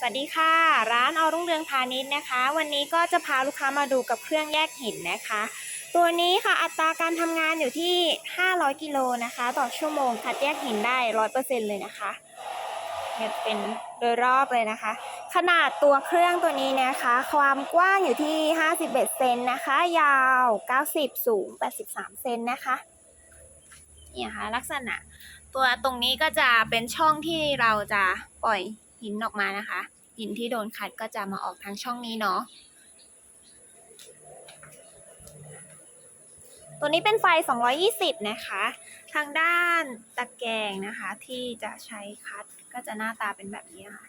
สวัสดีค่ะ ร้านอรุ่งเรืองพาณิชย์นะคะ วันนี้ก็จะพาลูกค้ามาดูกับเครื่องแยกหินนะคะ ตัวนี้ค่ะอัตราการทำงานอยู่ที่ 500 กิโลนะคะ ต่อชั่วโมงคัดแยกหินได้ 100%เลยนะคะเนี่ยเป็นโดยรอบเลยนะคะ ขนาดตัวเครื่องตัวนี้นะคะ ความกว้างอยู่ที่ 51 เซนนะคะ ยาว 90 สูง 83 เซนนะคะเนี่ยค่ะลักษณะ ตัวตรงนี้ก็จะเป็นช่องที่เราจะปล่อย หินออกมานะคะ หินที่โดนขัดก็จะมาออกทางช่องนี้เนาะตัวนี้เป็นไฟ 220 นะคะ ทางด้านตะแกรงนะคะ ที่จะใช้คัดก็จะหน้าตาเป็นแบบนี้ค่ะ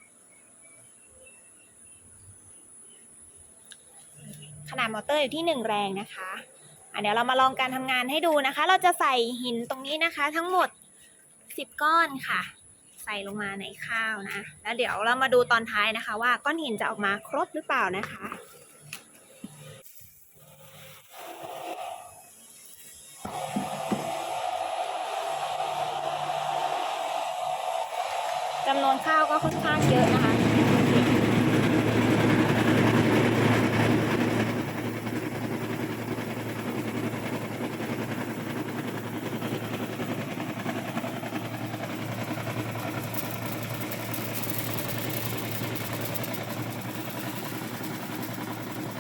ขนาดมอเตอร์อยู่ที่ 1 แรงนะคะะเดี๋ยวเรามาลองการทำงานให้ดูนะคะ เราจะใส่หินตรงนี้นะคะ ทั้งหมด 10 ก้อนค่ะ ใส่ลงมาในข้าวนะ แล้วเดี๋ยวเรามาดูตอนท้ายนะคะ ว่าก้อนหินจะออกมาครบหรือเปล่านะคะจำนวนข้าวก็ค่อนข้างเยอะนะคะ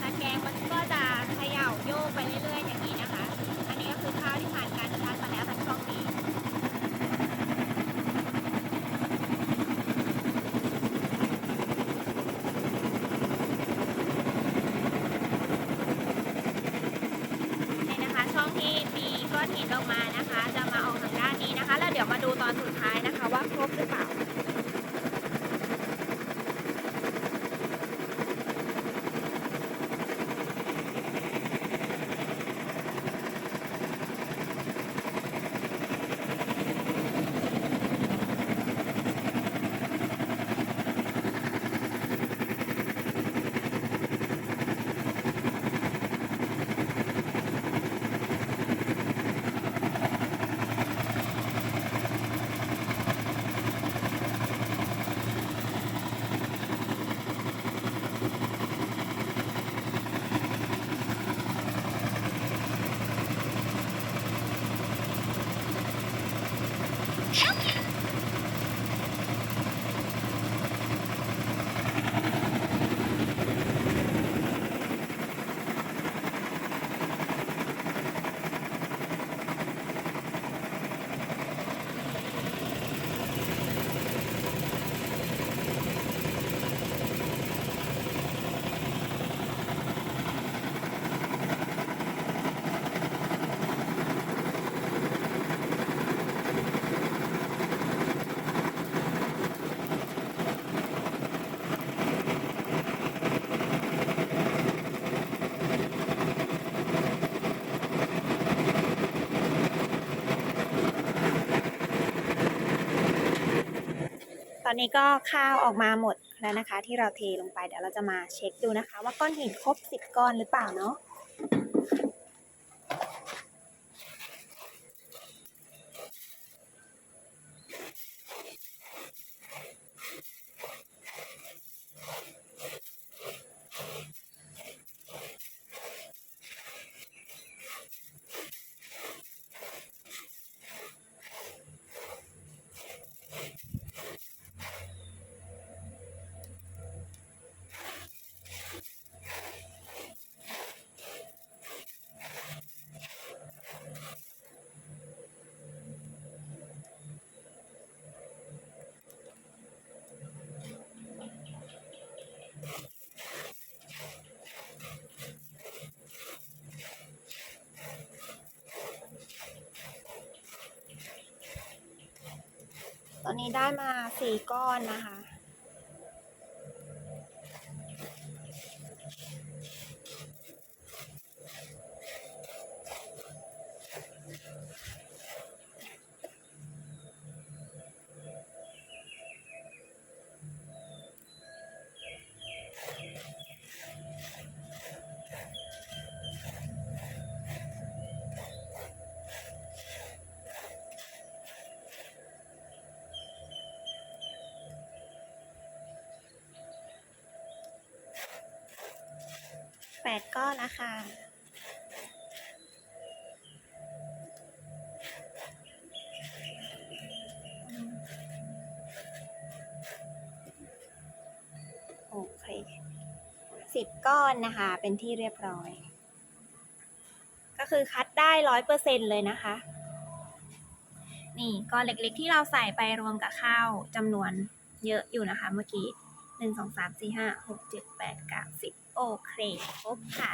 ตะแกรงมันก็จะเขย่าโยกไปเรื่อยๆอย่างนี้นะคะ อันนี้ก็คือข้าวที่ผ่านการคัดมาแล้วทั้งช่องนี้ นี่นะคะช่องที่มี ลงมานะคะ จะมาออกทางด้านนี้นะคะ แล้วเดี๋ยวมาดูตอนสุดท้ายนะคะว่าครบหรือเปล่า ตอนนี้ก็ข้าวออกมาหมดแล้วนะคะ ที่เราเทลงไปเดี๋ยวเราจะมาเช็คดูนะคะ ว่าก้อนหินครบ 10 ก้อนหรือเปล่าเนาะ ตอนนี้ได้มาสี่ก้อนนะคะ ดก้อนนะคะ โอเคสิบก้อนนะคะ เป็นที่เรียบร้อย ก็คือคัดได้ร้อยเปอร์เซ็นเลยนะคะ นี่ก้อนเล็กๆที่เราใส่ไปรวมกับข้าวจำนวนเยอะอยู่นะคะเมื่อกี้ หนึ่งสองสามสี่ห้าหกเจ็ดแปดเก้าสิบโอเคครบค่ะ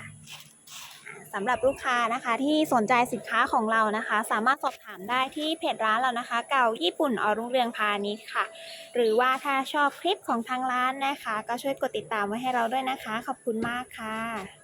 สำหรับลูกค้านะคะที่สนใจสินค้าของเรานะคะ สามารถสอบถามได้ที่เพจร้านเรานะคะ เก่าญี่ปุ่นอรุ่งเรืองพาณิชย์ค่ะ หรือว่าถ้าชอบคลิปของทางร้านนะคะ ก็ช่วยกดติดตามไว้ให้เราด้วยนะคะ ขอบคุณมากค่ะ